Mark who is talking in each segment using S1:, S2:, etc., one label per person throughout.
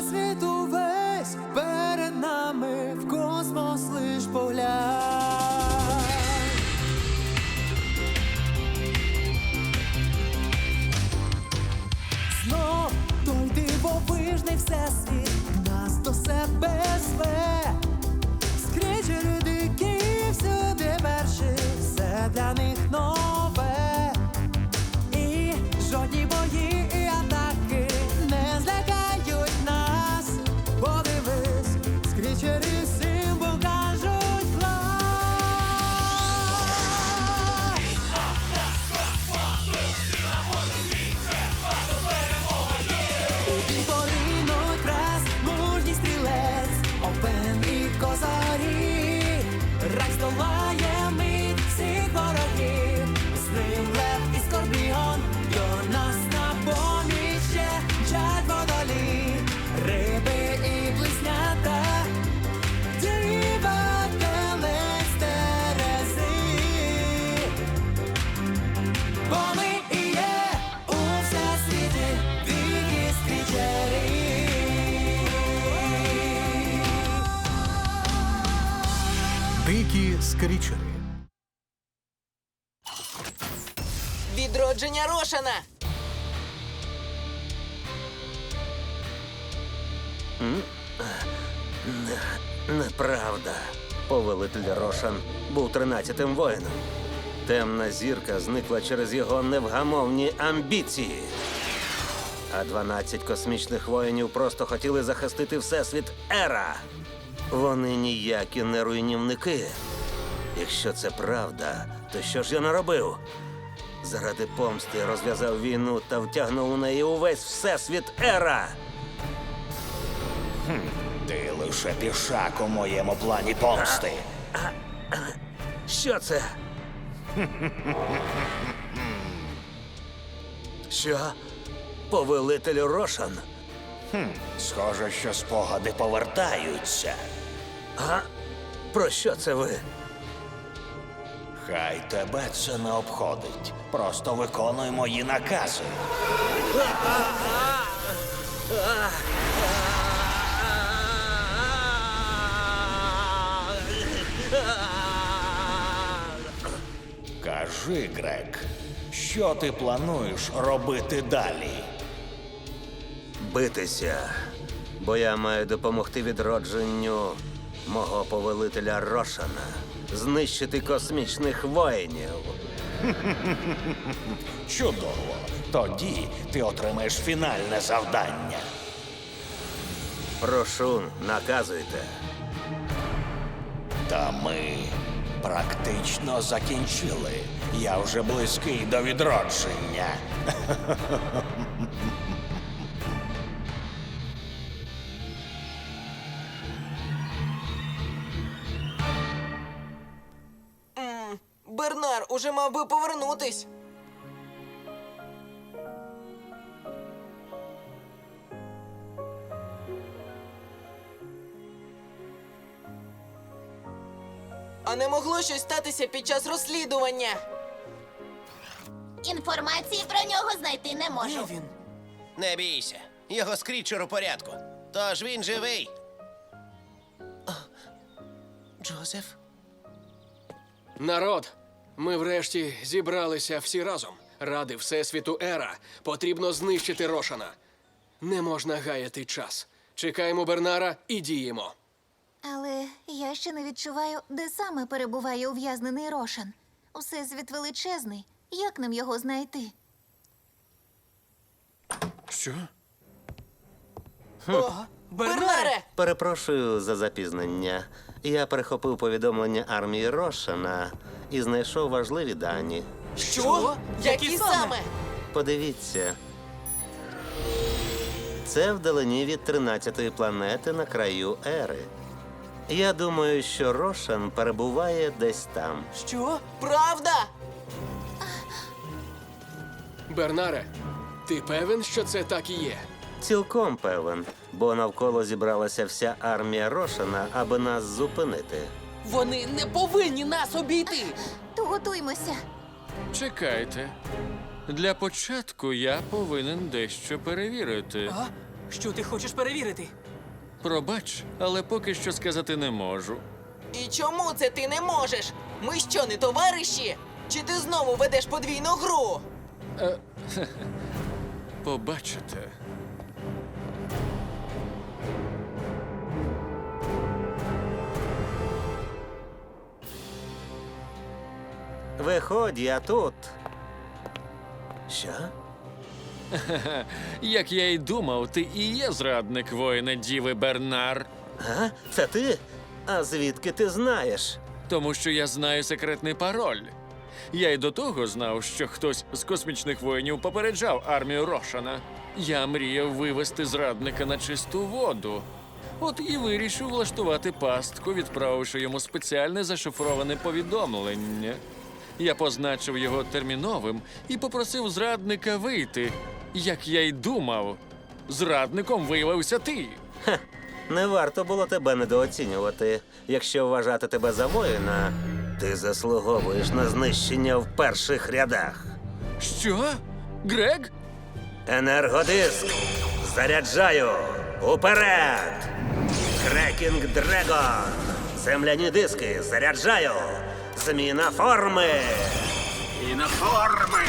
S1: Всесвіт увесь перед нами в космос лиш поглянь. Знов той дивовижний всесвіт нас до себе зве. Скрічери дикі всюди перші, все для них нове. Дикі
S2: скрічери.
S3: Відродження Рошана!
S4: Неправда. Повелитель Рошан був тринадцятим воїном. Темна зірка зникла через його невгамовні амбіції. А 12 космічних воїнів просто хотіли захистити всесвіт Ера. Вони ніякі не руйнівники. Якщо це правда, то що ж я наробив? Заради помсти розв'язав війну та втягнув у неї увесь всесвіт Ера.
S5: Ти лише пішак у моєму плані помсти.
S4: Що це? Що? Повелитель Рошан?
S5: Схоже, що спогади повертаються.
S4: А? Про що це ви?
S5: Хай тебе це не обходить. Просто виконуй мої накази. Кажи, Грек, що ти плануєш робити далі?
S4: Битися. Бо я маю допомогти відродженню мого повелителя Рошана. Знищити космічних воїнів.
S5: Чудово. Тоді ти отримаєш фінальне завдання.
S4: Прошу, наказуйте.
S5: Та ми практично закінчили. Я вже близький до відродження.
S3: Уже мав би повернутись. А не могло щось статися під час розслідування?
S6: Інформації про нього знайти не можу.
S3: він?
S7: Не бійся, його скрічер у порядку. Тож він живий. Джозеф?
S8: Народ, ми врешті зібралися всі разом. Ради Всесвіту Ера. Потрібно знищити Рошана. Не можна гаяти час. Чекаємо Бернара і діємо.
S6: Але я ще не відчуваю, де саме перебуває ув'язнений Рошан. Усесвіт величезний. Як нам його знайти?
S2: Що?
S3: Бернаре!
S4: Перепрошую за запізнення. Я перехопив повідомлення армії Рошана і знайшов важливі дані.
S3: Що? Які саме?
S4: Подивіться. Це вдалині від 13-ї планети на краю Ери. Я думаю, що Рошан перебуває десь там.
S3: Що? Правда?
S8: Бернаре, ти певен, що це так і є?
S4: Цілком певен, бо навколо зібралася вся армія Рошана, аби нас зупинити.
S3: Вони не повинні нас обійти.
S6: То готуймося.
S9: Чекайте. Для початку я повинен дещо перевірити. Що ти хочеш перевірити?
S10: Пробач, але поки що сказати не можу.
S3: І чому це ти не можеш? Ми що, не товариші? Чи ти знову ведеш подвійну гру?
S10: Побачите.
S4: Виходь, я тут. Що?
S10: Як я й думав, ти і є зрадник воїна Діви Бернар.
S4: А? Це ти? А звідки ти знаєш?
S10: Тому що я знаю секретний пароль. Я й до того знав, що хтось з космічних воїнів попереджав армію Рошана. Я мріяв вивести зрадника на чисту воду. От і вирішив влаштувати пастку, відправивши йому спеціальне зашифроване повідомлення. Я позначив його терміновим і попросив зрадника вийти. Як я й думав, зрадником виявився ти.
S4: Не варто було тебе недооцінювати. Якщо вважати тебе за воїна, ти заслуговуєш на знищення в перших рядах.
S10: Що? Грег?
S4: Енергодиск! Заряджаю! Уперед! Крекінг Дрегон! Земляні диски! Заряджаю! Зміна форми! І на форми!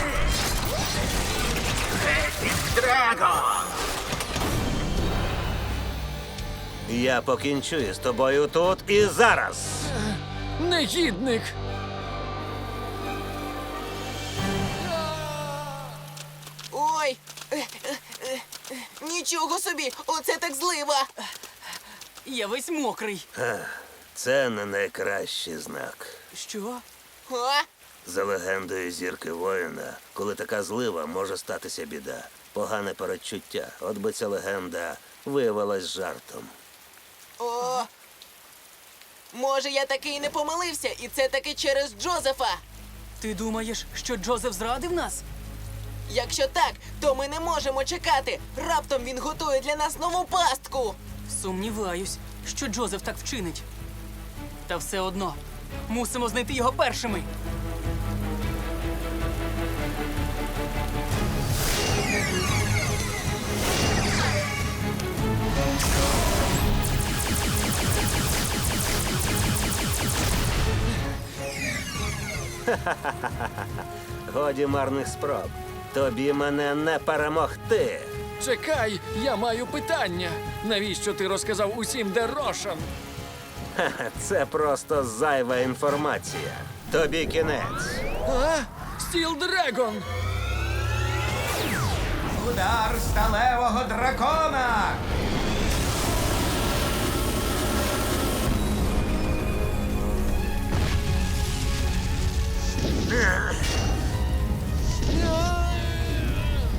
S4: Крекінг Дрегон! Я покінчу із тобою тут і зараз!
S10: Негідник!
S3: Ой! Нічого собі! Оце так злива!
S9: Я весь мокрий.
S4: Це не найкращий знак.
S9: Що?
S4: За легендою зірки воїна, коли така злива, може статися біда. Погане передчуття. От би ця легенда виявилась жартом.
S3: О! Може, я таки і не помилився, і це таки через Джозефа.
S9: Ти думаєш, що Джозеф зрадив нас?
S3: Якщо так, то ми не можемо чекати. Раптом він готує для нас нову пастку.
S9: Сумніваюсь, що Джозеф так вчинить. Та все одно мусимо знайти його першими.
S4: Годі марних спроб. Тобі мене не перемогти.
S10: Чекай, я маю питання. Навіщо ти розказав усім, де Рошан?
S4: Це просто зайва інформація. Тобі кінець.
S10: А? Стіл Дрегон!
S1: Удар сталевого дракона!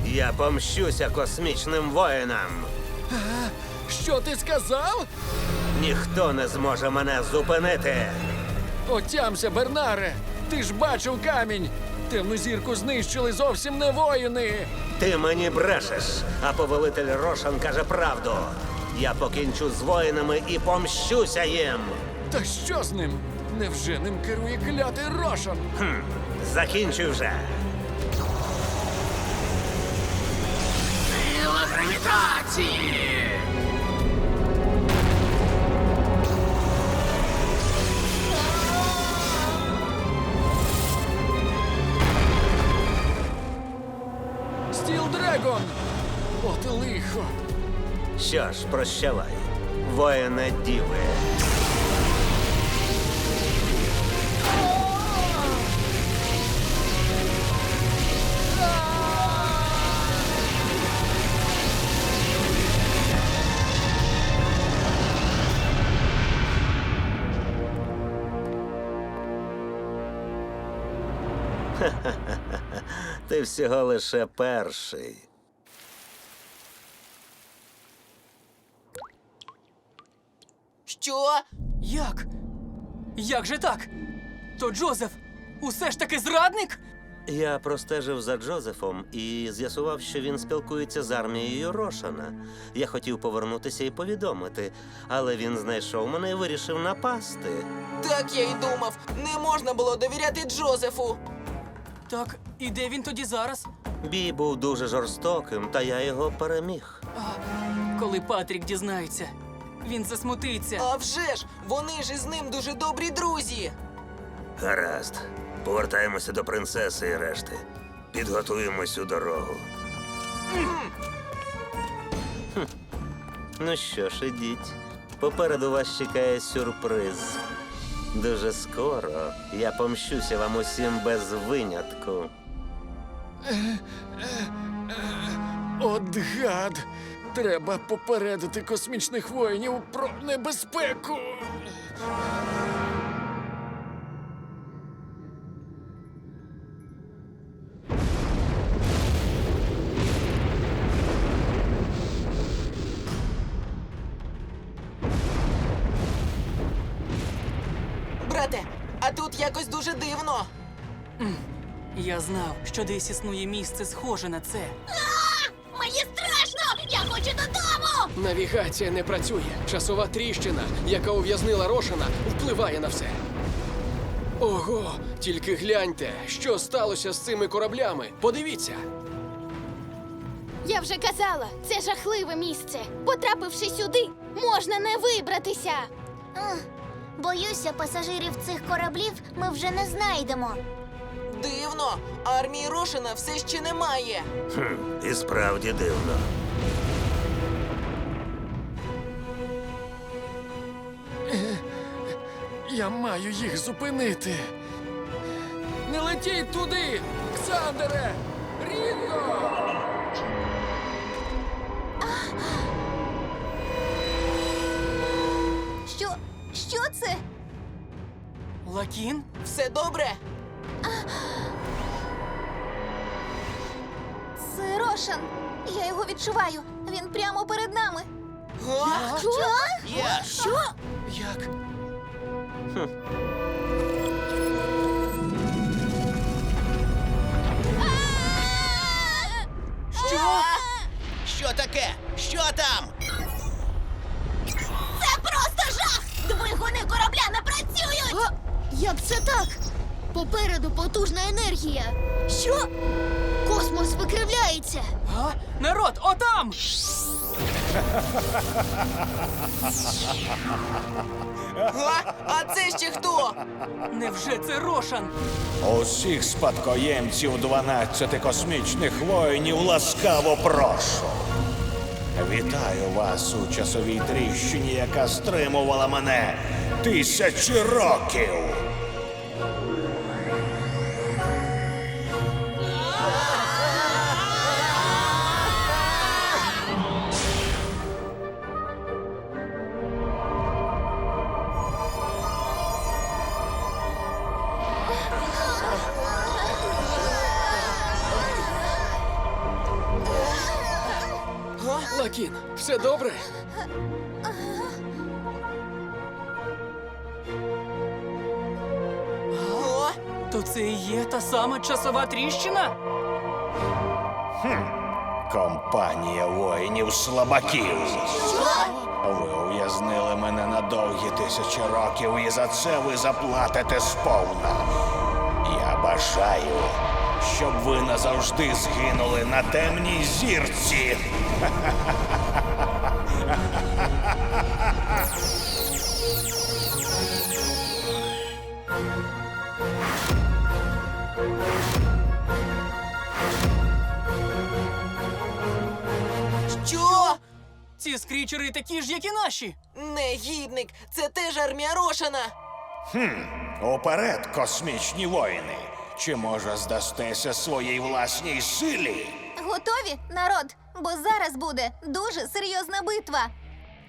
S4: Я помщуся космічним воїнам.
S10: Що ти сказав?
S4: Ніхто не зможе мене зупинити.
S10: Отямся, Бернаре! Ти ж бачив камінь! Темну зірку знищили зовсім не воїни!
S4: Ти мені брешеш, а повелитель Рошан каже правду. Я покінчу з воїнами і помщуся їм.
S10: Та що з ним? Невже ним керує клятий Рошан?
S4: Закінчуй вже.
S10: Стіл Дрегон! От лихо!
S4: Що ж, прощавай, воїне діви. Ти всього лише перший.
S3: Що?
S9: Як? Як же так? То Джозеф усе ж таки зрадник?
S4: Я простежив за Джозефом і з'ясував, що він спілкується з армією Рошана. Я хотів повернутися і повідомити, але він знайшов мене і вирішив напасти.
S3: Так я й думав. Не можна було довіряти Джозефу.
S9: Так, і де він тоді зараз?
S4: Бій був дуже жорстоким, та я його переміг.
S9: Коли Патрік дізнається, він засмутиться.
S3: А вже ж, вони ж із ним дуже добрі друзі.
S4: Гаразд. Повертаємося до принцеси і решти. Підготуємось у дорогу. Хм. Ну що ж, ідіть. Попереду вас чекає сюрприз. Дуже скоро я помщуся вам усім без винятку.
S10: От гад! Треба попередити космічних воїнів про небезпеку.
S3: Брате, а тут якось дуже дивно.
S9: Я знав, що десь існує місце схоже на це.
S8: Навігація не працює. Часова тріщина, яка ув'язнила Рошана, впливає на все. Ого, тільки гляньте, що сталося з цими кораблями. Подивіться.
S11: Я вже казала, це жахливе місце. Потрапивши сюди, можна не вибратися.
S6: Боюся, пасажирів цих кораблів ми вже не знайдемо.
S3: Дивно, армії Рошина все ще немає.
S4: Хм, і справді дивно.
S10: Я маю їх зупинити. Не летіть туди! Ксандере! Рідно!
S6: Що? Що це?
S9: Лакін?
S3: Все добре?
S6: Це Рошан. Я його відчуваю. Він прямо перед нами. Що? Що?
S7: Як?
S3: Що?
S7: Що таке? Що там?
S6: Це просто жах! Двигуни корабля не працюють!
S11: Як це так? Попереду потужна енергія. Що? Космос викривляється.
S9: А? Народ, отам!
S3: Га? А це ще хто?
S9: Невже це Рошан?
S5: Усіх спадкоємців 12 космічних воїнів ласкаво прошу. Вітаю вас у часовій тріщині, яка стримувала мене тисячі років.
S9: Часова тріщина?
S5: Компанія воїнів слабаків. Ви ув'язнили мене на довгі тисячі років, і за це ви заплатите сповна. Я бажаю, щоб ви назавжди згинули на темній зірці.
S9: Ці скрічери такі ж, як і наші.
S3: Негідник, це теж армія Рошина.
S5: Уперед, космічні воїни! Чи може здастеся своїй власній силі?
S6: Готові, народ? Бо зараз буде дуже серйозна битва.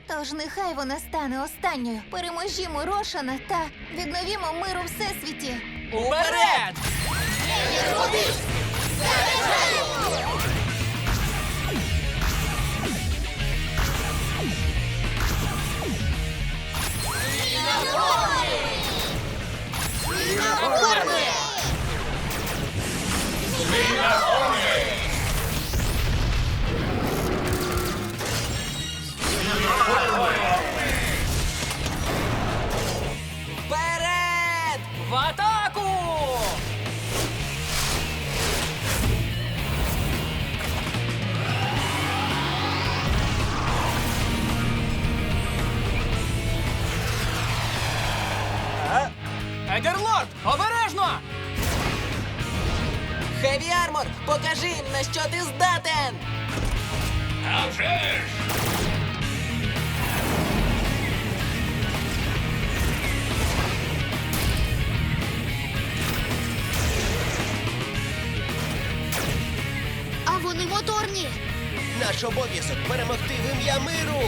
S6: Тож нехай вона стане останньою. Переможімо Рошана та відновімо мир у всесвіті.
S9: Уперед!
S3: Вперед!
S9: В Едерлорд, обережно!
S3: Хеві Армор, покажи їм, на що ти здатен!
S11: А вони моторні.
S7: Наш обов'язок перемогти в ім'я миру.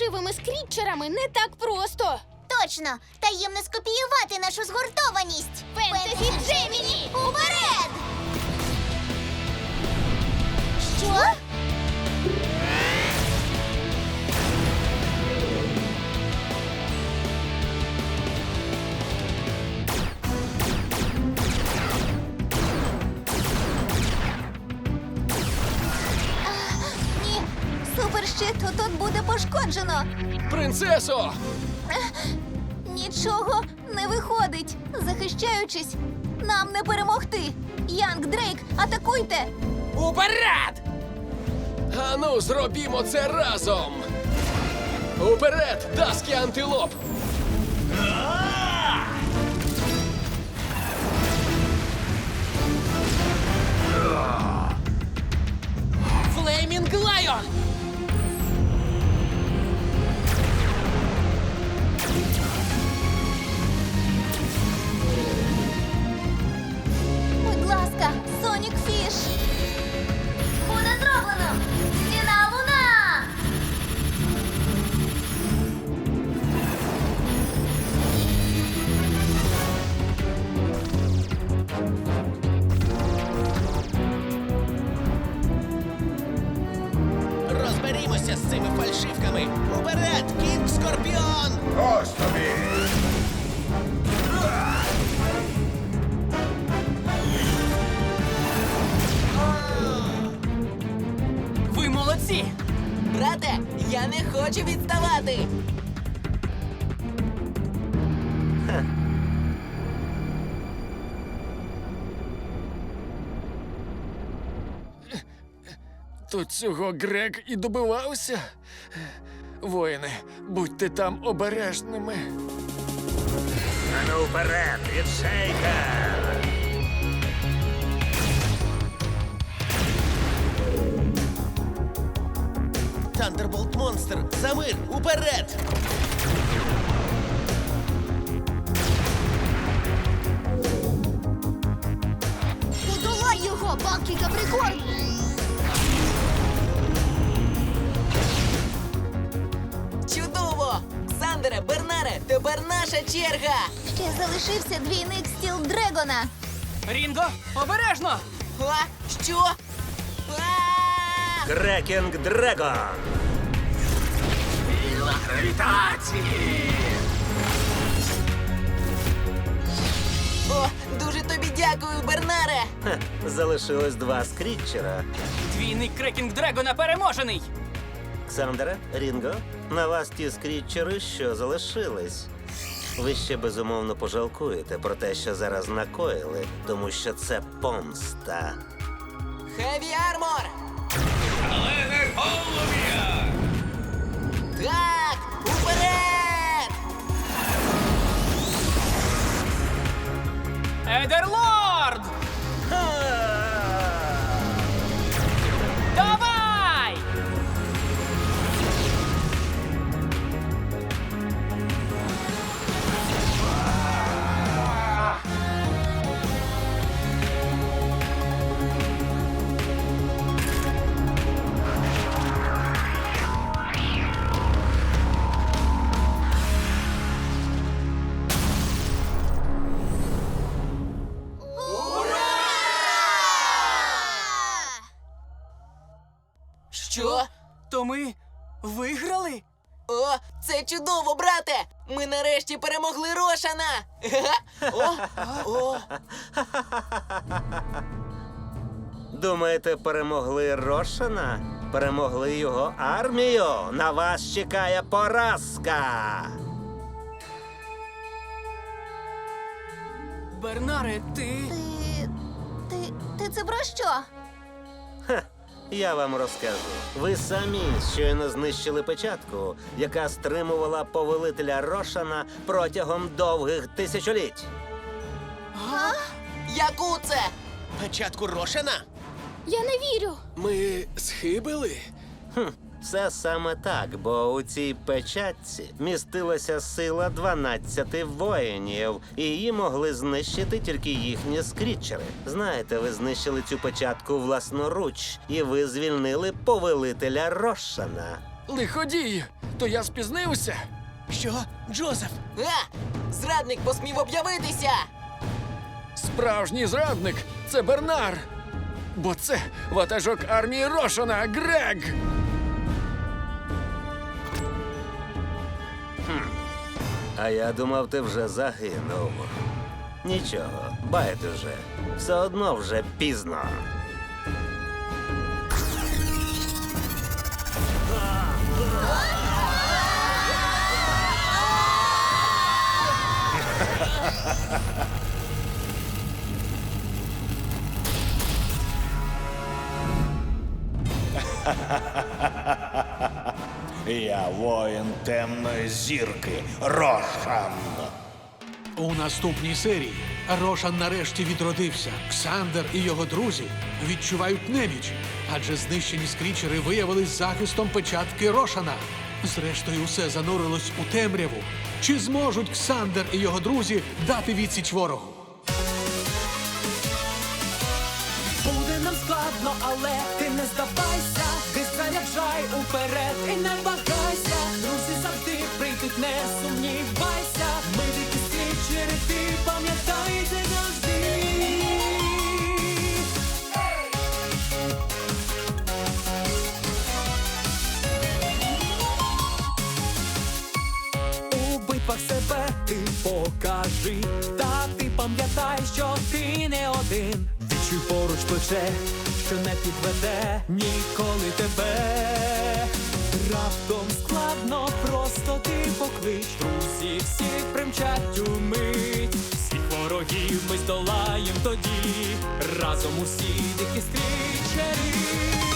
S11: Фальшивими скрітчерами не так просто.
S6: Точно! Таємно скопіювати нашу згуртованість!
S8: Принцесо!
S6: Нічого не виходить. Захищаючись, нам не перемогти. Янг Дрейк, атакуйте!
S8: Уперед! Ану, зробімо це разом! Уперед, Даскі антилоп!
S9: Флеймінг Лайон!
S7: Скорпіон!
S5: Ось тобі!
S9: Ви молодці!
S3: Брате, я не хочу відставати!
S10: То цього Грег і добивався? Воїни, будьте там обережними.
S4: Ану вперед, відшейка!
S7: Тандерболт Монстр! За мир! Уперед!
S11: Подолай його, Бакі Каприкорн!
S3: Чудово! Сандере, Бернаре, тепер наша черга!
S6: Ще залишився двійник стіл Дрегона.
S9: Рінго, обережно!
S3: А? Що? А!
S4: Крекінг Дрегон!
S3: О, дуже тобі дякую, Бернаре!
S4: Хе, залишилось два скрітчера.
S9: Двійник Крекінг Дрегона переможений!
S4: Ксандера, Рінго, на вас ті скрітчери, що залишились. Ви ще безумовно пожалкуєте про те, що зараз накоїли, тому що це помста.
S3: Хеві Армор! Але не Так! Уперед!
S9: Едерлорд! Ми
S3: нарешті перемогли Рошана! О, о,
S4: Думаєте, перемогли Рошана? Перемогли його армію? На вас чекає поразка!
S9: Бернаре, ти.
S6: Ти. Ти. Ти це про що?
S4: Я вам розкажу. Ви самі щойно знищили печатку, яка стримувала повелителя Рошана протягом довгих тисячоліть.
S3: Яку це?
S7: Печатку Рошана?
S11: Я не вірю.
S8: Ми схибили?
S4: Все саме так, бо у цій печатці містилася сила 12 воїнів, і її могли знищити тільки їхні скрітчери. Знаєте, ви знищили цю печатку власноруч, і ви звільнили повелителя Рошана.
S10: Лиходій! То я спізнився?
S7: Що? Джозеф?
S3: А! Зрадник посмів об'явитися!
S10: Справжній зрадник це Бернар. Бо це ватажок армії Рошана Грег.
S4: А я думав, ти вже загинув. Нічого, байдуже. Все одно вже пізно.
S5: Я воїн темної зірки Рошан.
S2: У наступній серії Рошан нарешті відродився. Ксандер і його друзі відчувають неміч, адже знищені скрічери виявились захистом печатки Рошана. Зрештою, все занурилось у темряву. Чи зможуть Ксандер і його друзі дати відсіч ворогу?
S1: Ти покажи, та ти пам'ятай, що ти не один. Відчуй поруч плече, що не підведе ніколи тебе. Раптом складно, просто ти поклич. Друзі всіх примчать у мить. Всіх ворогів ми здолаєм тоді. Разом усі дикі скрічері.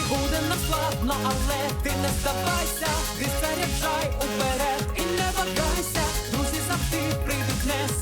S1: Буде нам складно, але ти не здавайся, ти заряджай уперед прийдуть не